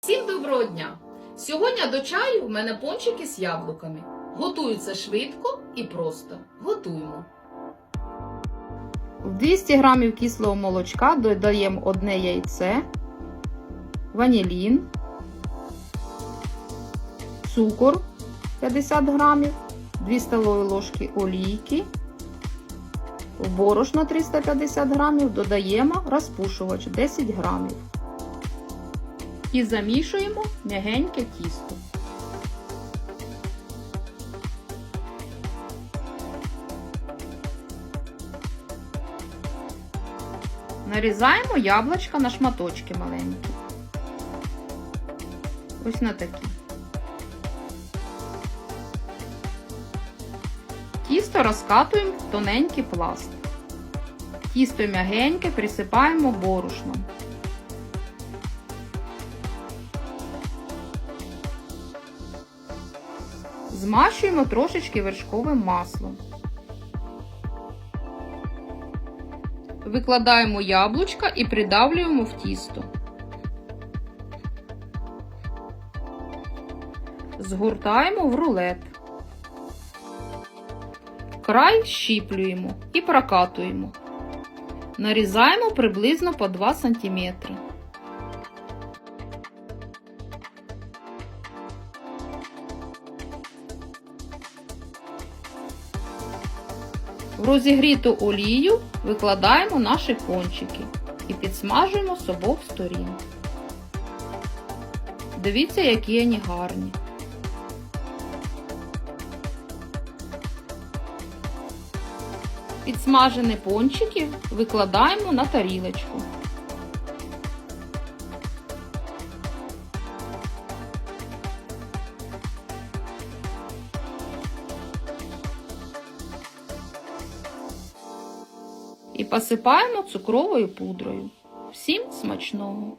Всім доброго дня! Сьогодні до чаю в мене пончики з яблуками. Готуються швидко і просто. Готуємо. В 200 грамів кислого молочка додаємо одне яйце, ванілін, цукор 50 грамів, 2 столові ложки олійки, в борошно 350 грамів додаємо розпушувач 10 грамів. І замішуємо м'ягеньке тісто. Нарізаємо яблучка на шматочки маленькі. Ось на такі. Тісто розкатуємо в тоненький пласт. Тісто м'ягеньке присипаємо борошном. Змащуємо трошечки вершковим маслом. Викладаємо яблучка і придавлюємо в тісто. Згортаємо в рулет. Край щіплюємо і прокатуємо. Нарізаємо приблизно по 2 см. В розігріту олію викладаємо наші пончики і підсмажуємо з обох сторін. Дивіться, які вони гарні. Підсмажені пончики викладаємо на тарілочку. І посипаємо цукровою пудрою. Всім смачного!